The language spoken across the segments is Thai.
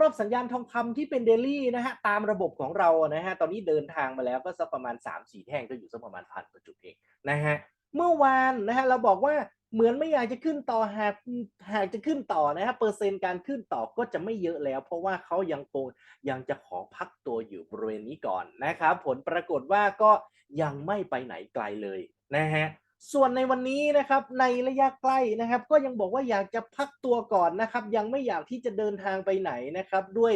รอบสัญญาณทองคำที่เป็นเดลี่นะฮะตามระบบของเรานะฮะตอนนี้เดินทางมาแล้วก็สักประมาณ 3-4 แท่งก็อยู่สักประมาณพันกว่าจุดเองนะฮะเมื่อวานนะฮะเราบอกว่าเหมือนไม่อยากจะขึ้นต่อหากหากจะขึ้นต่อนะฮะเปอร์เซ็นต์การขึ้นต่อก็จะไม่เยอะแล้ว เพราะว่าเขายังคงยังจะขอพักตัวอยู่บริเวณนี้ก่อนนะครับผลปรากฏว่าก็ยังไม่ไปไหนไกลเลยนะฮะ ส่วนในวันนี้นะครับในระยะใกล้นะครับ ก็ยังบอกว่าอยากจะพักตัวก่อนนะครับ ยังไม่อยากที่จะเดินทางไปไหนนะครับด้วย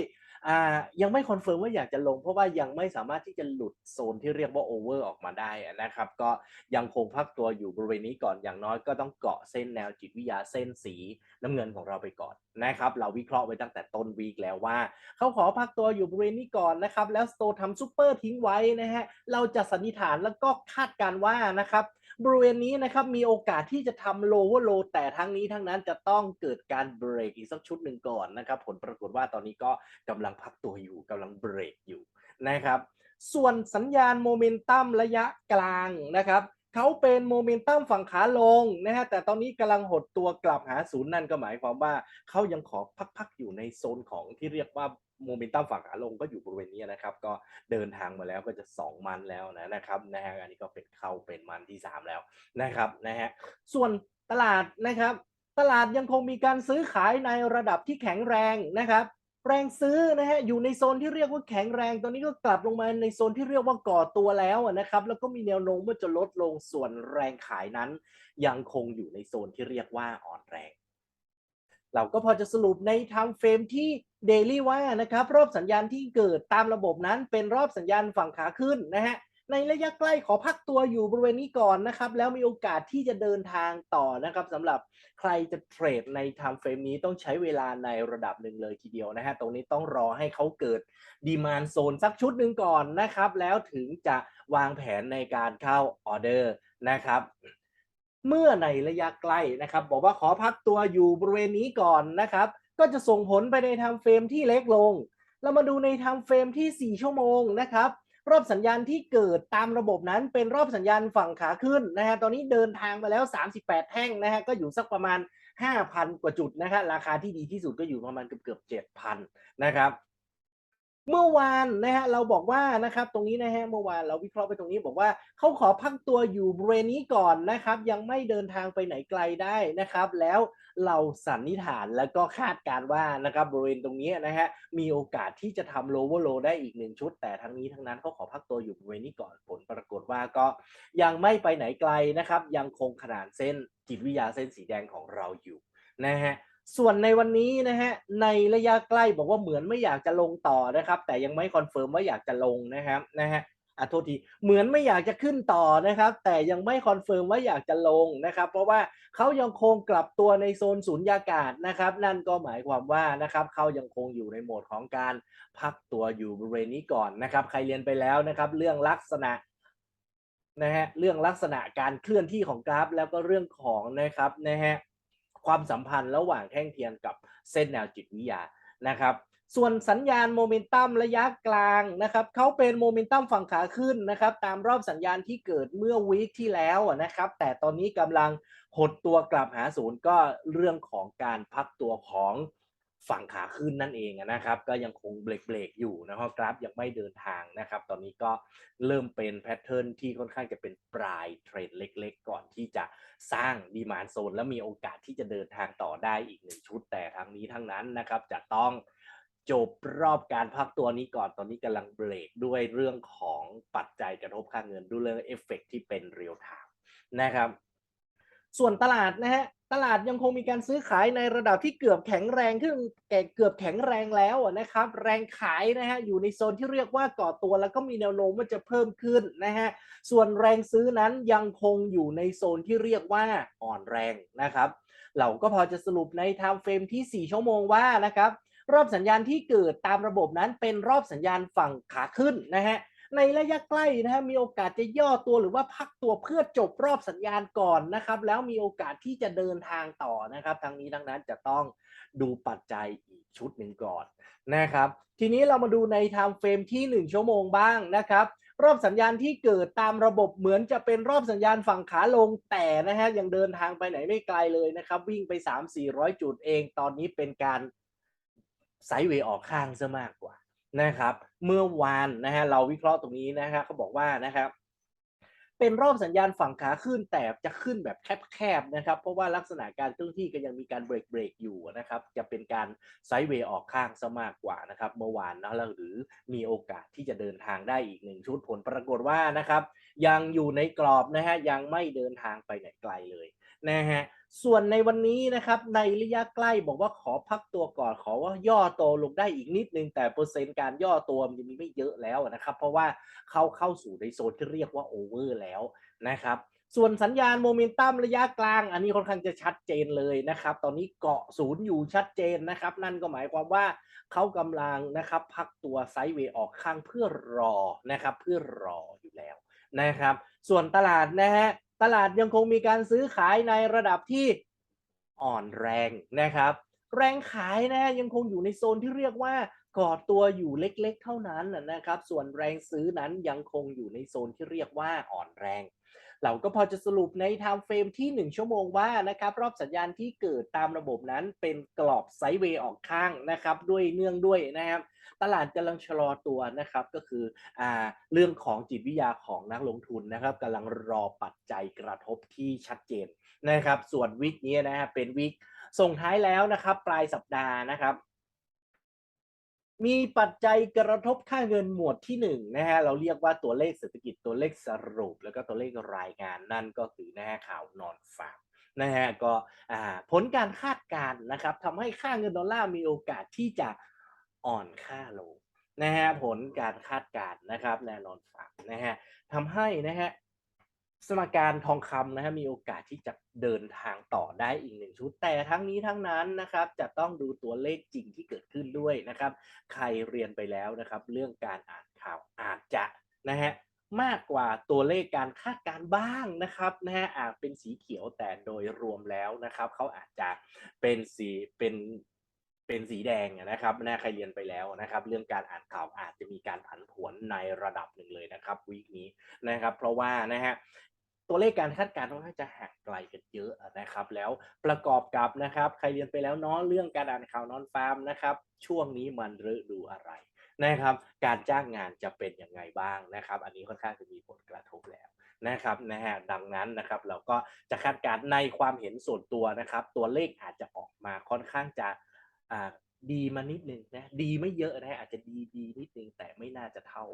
ยังไม่คอนเฟิร์มว่าอยากจะลง เพราะว่ายังไม่สามารถที่จะหลุดโซนที่เรียกว่าโอเวอร์ออกมาได้นะครับ ก็ยังคงพักตัวอยู่บริเวณนี้ก่อนอย่างน้อยก็ต้องเกาะเส้นแนวจิตวิทยาเส้นสีน้ำเงินของเราไปก่อนนะครับ เราวิเคราะห์ไว้ตั้งแต่ต้นวีคแล้วว่า เขาขอพักตัวอยู่บริเวณนี้ก่อนนะครับ แล้วโตทำซูเปอร์ทิ้งไว้นะฮะเราจะสันนิษฐานแล้วก็คาดการณ์ว่านะครับ บริเวณนี้นะครับมีโอกาสที่จะทำโลวอร์โล แต่ทั้งนี้ทั้งนั้นจะต้องเกิดการเบรกอีกสักชุดหนึ่งก่อนนะครับผลปรากฏว่าตอนนี้ก็กำลังพักตัวอยู่กำลังเบรกอยู่นะครับ ส่วนสัญญาณโมเมนตัมระยะกลางนะครับเขาเป็นโมเมนตัมฝั่งขาลงนะฮะแต่ตอนนี้กำลังหดตัวกลับหาศูนย์นั่นก็หมายความว่าเขายังขอพักๆอยู่ในโซนของที่เรียกว่า โมเมนตัมฝั่งขาลงก็อยู่บริเวณนี้นะครับ ก็เดินทางมาแล้วก็จะ 2 มันแล้วนะนะครับนะฮะอันนี้ก็เป็นเข้าเป็นมันที่ 3 แล้วนะครับนะฮะส่วนตลาดนะครับ ตลาดยังคงมีการซื้อขายในระดับที่แข็งแรงนะครับแรงซื้อนะฮะอยู่ในโซนที่เรียกว่าแข็งแรงตอนนี้ก็กลับลงมาในโซนที่เรียกว่าก่อตัวแล้วนะครับ แล้วก็มีแนวโน้มว่าจะลดลงส่วนแรงขายนั้น ยังคงอยู่ในโซนที่เรียกว่าอ่อนแรง เราก็พอจะสรุปในไทม์เฟรมที่เดลี่ว่านะครับรอบสัญญาณที่เกิดตามระบบนั้นเป็นรอบสัญญาณฝั่งขาขึ้นนะฮะในระยะใกล้ขอพักตัวอยู่บริเวณนี้ก่อนนะครับ แล้วมีโอกาสที่จะเดินทางต่อนะครับสำหรับใครจะเทรดในไทม์เฟรมนี้ต้องใช้เวลาในระดับหนึ่งเลยทีเดียวนะฮะตรงนี้ต้องรอให้เขาเกิดดีมานโซนสักชุดหนึ่งก่อนนะครับ แล้วถึงจะวางแผนในการเข้าออเดอร์นะครับ เมื่อในระยะใกล้นะครับ บอกว่าขอพักตัวอยู่บริเวณนี้ก่อนนะครับ ก็จะส่งผลไปในไทม์เฟรมที่เล็กลง เรามาดูในไทม์เฟรมที่ 4 ชั่วโมงนะครับ รอบสัญญาณที่เกิดตามระบบนั้นเป็นรอบสัญญาณฝั่งขาขึ้นนะฮะตอนนี้เดินทางมาแล้ว 38 แท่งนะฮะก็อยู่สักประมาณ 5,000 กว่าจุดนะฮะราคาที่ดีที่สุดก็อยู่ประมาณเกือบเกือบ7,000 นะครับ เมื่อวานนะฮะเราบอกว่านะครับตรงนี้นะฮะเมื่อวานเราวิเคราะห์ไปตรงนี้บอกว่าเขาขอพักตัวอยู่บริเวณนี้ก่อนนะครับ ยังไม่เดินทางไปไหนไกลได้นะครับ แล้วเราสันนิษฐานแล้วก็คาดการณ์ว่านะครับบริเวณตรงนี้นะฮะมีโอกาสที่จะทำโลเวอร์โลได้อีกหนึ่งชุด แต่ทั้งนี้ทั้งนั้นเขาขอพักตัวอยู่บริเวณนี้ก่อนผลปรากฏว่าก็ยังไม่ไปไหนไกลนะครับ ยังคงขนานเส้นจิตวิทยาเส้นสีแดงของเราอยู่นะฮะ ส่วนในวันนี้นะฮะในระยะใกล้บอกว่าเหมือนไม่อยากจะลงต่อนะครับ แต่ยังไม่คอนเฟิร์มว่าอยากจะลงนะครับนะฮะอะโทษทีเหมือนไม่อยากจะขึ้นต่อนะครับ แต่ยังไม่คอนเฟิร์มว่าอยากจะลงนะครับ เพราะว่าเขายังคงกลับตัวในโซนสูญญากาศนะครับ นั่นก็หมายความว่านะครับเขายังคงอยู่ในโหมดของการพักตัวอยู่บริเวณนี้ก่อนนะครับ ใครเรียนไปแล้วนะครับ เรื่องลักษณะนะฮะเรื่องลักษณะการเคลื่อนที่ของกราฟ แล้วก็เรื่องของนะครับนะฮะ ความสัมพันธ์ระหว่างแท่งเทียนกับเส้นแนวจิตวิทยานะครับ ส่วนสัญญาณโมเมนตัมระยะกลางนะครับเขาเป็นโมเมนตัมฝั่งขาขึ้นนะครับ ตามรอบสัญญาณที่เกิดเมื่อวีคที่แล้วนะครับ แต่ตอนนี้กำลังหดตัวกลับหาศูนย์ก็เรื่องของการพักตัวของ ฝั่งขาขึ้นนั่นเองนะครับ ก็ยังคงเบรกๆอยู่นะครับกราฟยังไม่เดินทางนะครับ ตอนนี้ก็เริ่มเป็นแพทเทิร์นที่ค่อนข้างจะเป็นปลายเทรนเล็กๆ ก่อนที่จะสร้างดีมานโซน และมีโอกาสที่จะเดินทางต่อได้อีกหนึ่งชุดแต่ทั้งนี้ทั้งนั้นนะครับจะต้องจบรอบการพักตัวนี้ก่อนตอนนี้กำลังเบรกด้วยเรื่องของปัจจัยกระทบค่าเงินด้วยเรื่องเอฟเฟกที่เป็นเรียลไทม์นะครับ ส่วนตลาดนะฮะตลาดยังคงมีการซื้อขายในระดับที่เกือบแข็งแรงขึ้นแก่เกือบแข็งแรงแล้วนะครับ แรงขายนะฮะอยู่ในโซนที่เรียกว่าก่อตัวแล้วก็มีแนวโน้มว่าจะเพิ่มขึ้นนะฮะส่วนแรงซื้อนั้นยังคงอยู่ในโซนที่เรียกว่าอ่อนแรงนะครับ เราก็พอจะสรุปในไทม์เฟรมที่ 4 ชั่วโมงว่านะครับรอบสัญญาณที่เกิดตามระบบนั้นเป็นรอบสัญญาณฝั่งขาขึ้นนะฮะ ในระยะใกล้นะฮะมีโอกาสจะย่อตัวหรือว่าพักตัวเพื่อจบรอบสัญญาณก่อนนะครับ แล้วมีโอกาสที่จะเดินทางต่อนะครับทั้งนี้ทั้งนั้นจะต้องดูปัจจัยอีกชุดหนึ่งก่อนนะครับ ทีนี้เรามาดูในไทม์เฟรมที่ 1 ชั่วโมงบ้างนะครับรอบสัญญาณที่เกิดตามระบบเหมือนจะเป็นรอบสัญญาณฝั่งขาลงแต่นะฮะยังเดินทางไปไหนไม่ไกลเลยนะครับ วิ่งไป 3-400 จุดเอง ตอนนี้เป็นการไซด์เวย์ออกข้างซะมากกว่า นะครับ เมื่อวานนะฮะเราวิเคราะห์ตรงนี้นะฮะเขาบอกว่านะครับ เป็นรอบสัญญาณฝั่งขาขึ้นแต่จะขึ้นแบบแคบๆนะครับ เพราะว่าลักษณะการเคลื่อนที่ก็ยังมีการเบรกเบรกอยู่นะครับ จะเป็นการไซด์เวย์ออกข้างซะมากกว่านะครับ เมื่อวานนะแล้วหรือมีโอกาสที่จะเดินทางได้อีกหนึ่งชุดผลปรากฏว่านะครับ ยังอยู่ในกรอบนะฮะยังไม่เดินทางไปไหนไกลเลย นะฮะส่วนในวันนี้นะครับในระยะใกล้บอกว่าขอพักตัวก่อนขอว่าย่อตัวลงได้อีกนิดนึง แต่เปอร์เซ็นต์การย่อตัวมันยังมีไม่เยอะแล้วนะครับ เพราะว่าเขาเข้าสู่ในโซนที่เรียกว่าโอเวอร์แล้วนะครับส่วนสัญญาณโมเมนตัมระยะกลาง อันนี้ค่อนข้างจะชัดเจนเลยนะครับ ตอนนี้เกาะศูนย์อยู่ชัดเจนนะครับ นั่นก็หมายความว่าเขากำลังนะครับ พักตัวไซด์เวย์ออกข้างเพื่อรอนะครับ เพื่อรออยู่แล้วนะครับ ส่วนตลาดนะฮะ ตลาดยังคงมีการซื้อขายในระดับที่อ่อนแรงนะครับ แรงขายนะยังคงอยู่ในโซนที่เรียกว่ากอดตัวอยู่เล็กๆ เท่านั้นนะนะครับ ส่วนแรงซื้อนั้นยังคงอยู่ในโซนที่เรียกว่าอ่อนแรง เราก็พอจะสรุปในไทม์เฟรมที่ 1 ชั่วโมงว่านะครับรอบสัญญาณที่เกิดตามระบบนั้นเป็นกรอบไซด์เวย์ออกข้างนะครับด้วยเนื่องด้วยนะครับตลาดกำลังชะลอตัวนะครับก็คืออ่าเรื่องของจิตวิทยาของนักลงทุนนะครับกำลังรอปัจจัยกระทบที่ชัดเจนนะครับส่วนวิกนี้นะฮะเป็นวิกส่งท้ายแล้วนะครับปลายสัปดาห์นะครับ มีปัจจัยกระทบค่าเงินหมวดที่หนึ่งนะฮะเราเรียกว่าตัวเลขเศรษฐกิจตัวเลขสรุป แล้วก็ตัวเลขรายงานนั่นก็คือนะฮะข่าวนอนฝากนะฮะก็อ่าผลการคาดการณ์นะครับทำให้ค่าเงินดอลลาร์มีโอกาสที่จะอ่อนค่าลงนะฮะผลการคาดการณ์นะครับแน่นอนฝากนะฮะทำให้นะฮะ สมการทองคำนะฮะมีโอกาสที่จะเดินทางต่อได้อีกหนึ่งชุด แต่ทั้งนี้ทั้งนั้นนะครับจะต้องดูตัวเลขจริงที่เกิดขึ้นด้วยนะครับ ใครเรียนไปแล้วนะครับ เรื่องการอ่านข่าวอาจจะนะฮะมากกว่าตัวเลขการคาดการบ้างนะครับนะฮะอาจเป็นสีเขียวแต่โดยรวมแล้วนะครับเขาอาจจะเป็นสีเป็นเป็นสีแดงนะครับนะใครเรียนไปแล้วนะครับ เรื่องการอ่านข่าวอาจจะมีการผันผวนในระดับหนึ่งเลยนะครับวีคนี้นะครับ เพราะว่านะฮะ ตัวเลขการคาดการณ์ค่อนข้างจะห่างไกลกันเยอะนะครับ แล้วประกอบกับนะครับ ใครเรียนไปแล้วเนาะเรื่องการอ่านข่าวนอนฟาร์มนะครับ ช่วงนี้มันฤดูอะไรนะครับ การจ้างงานจะเป็นยังไงบ้างนะครับ อันนี้ค่อนข้างจะมีผลกระทบแล้วนะครับนะฮะดังนั้นนะครับ เราก็จะคาดการณ์ในความเห็นส่วนตัวนะครับ ตัวเลขอาจจะออกมาค่อนข้างจะดีมานิดนึงนะดีไม่เยอะนะฮะอาจจะดีดีนิดนึงแต่ไม่น่าจะเท่า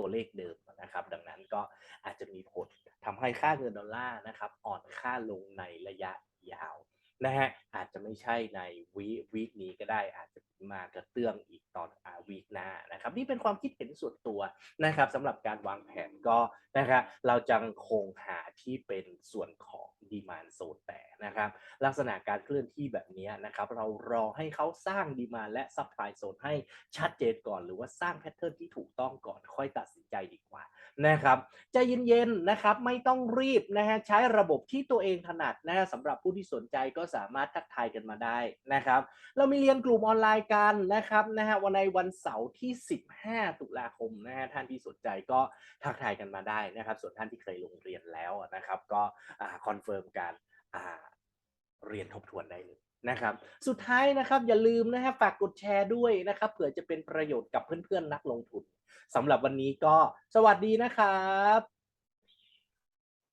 ตัวเลขเดิมนะครับ ดังนั้นก็อาจจะมีผลทำให้ค่าเงินดอลลาร์นะครับอ่อนค่าลงในระยะยาวนะฮะอาจจะไม่ใช่ในวีวีคนี้ก็ได้อาจจะมากระเตื้องอีกตอนอาวีคหน้านะครับนี่เป็นความคิดเห็นส่วนตัวนะครับสำหรับการวางแผนก็นะครับเราจะคงหาที่เป็นส่วนของดีมานโซนแต่ นะครับ ลักษณะการเคลื่อนที่แบบนี้นะครับ เรารอให้เขาสร้างดีมาและซัพพลายโซนให้ชัดเจนก่อน หรือว่าสร้างแพทเทิร์นที่ถูกต้องก่อนค่อยตัดสินใจดีกว่านะครับใจเย็นๆนะครับไม่ต้องรีบนะฮะใช้ระบบที่ตัวเองถนัดนะฮะสำหรับผู้ที่สนใจก็สามารถทักทายกันมาได้นะครับ เรามีเรียนกลุ่มออนไลน์กันนะครับนะฮะวันในวันเสาร์ที่ 15 ตุลาคมนะฮะท่านที่สนใจก็ทักทายกันมาได้นะครับ ส่วนท่านที่เคยลงเรียนแล้วนะครับ ก็คอนเฟิร์มการ เรียนทบทวนได้เลยนะครับ สุดท้ายนะครับอย่าลืมนะฮะฝากกดแชร์ด้วยนะครับเผื่อจะเป็นประโยชน์กับเพื่อนๆนักลงทุนสำหรับวันนี้ก็สวัสดีนะครับ